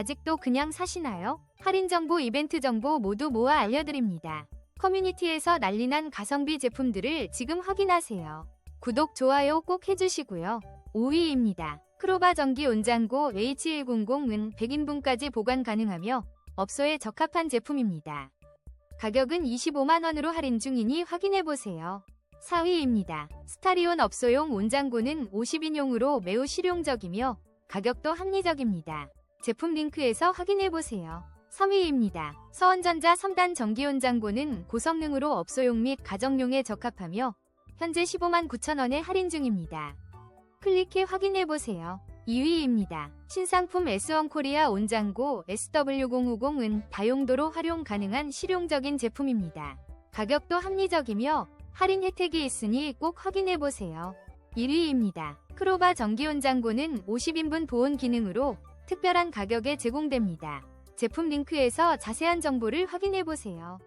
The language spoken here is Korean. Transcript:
아직도 그냥 사시나요? 할인 정보, 이벤트 정보 모두 모아 알려드립니다. 커뮤니티에서 난리난 가성비 제품들을 지금 확인하세요. 구독, 좋아요 꼭 해주시고요. 5위입니다. 크로바 전기 온장고 H100은 100인분까지 보관 가능하며 업소에 적합한 제품입니다. 가격은 25만원으로 할인 중이니 확인해보세요. 4위입니다. 스타리온 업소용 온장고는 50인용으로 매우 실용적이며 가격도 합리적입니다. 제품 링크에서 확인해보세요. 3위입니다. 서원전자 3단 전기온장고는 고성능으로 업소용 및 가정용에 적합하며 현재 15만 9천원에 할인 중입니다. 클릭해 확인해보세요. 2위입니다. 신상품 S1 코리아 온장고 SW050은 다용도로 활용 가능한 실용적인 제품입니다. 가격도 합리적이며 할인 혜택이 있으니 꼭 확인해보세요. 1위입니다. 크로바 전기온장고는 50인분 보온 기능으로 특별한 가격에 제공됩니다. 제품 링크에서 자세한 정보를 확인해보세요.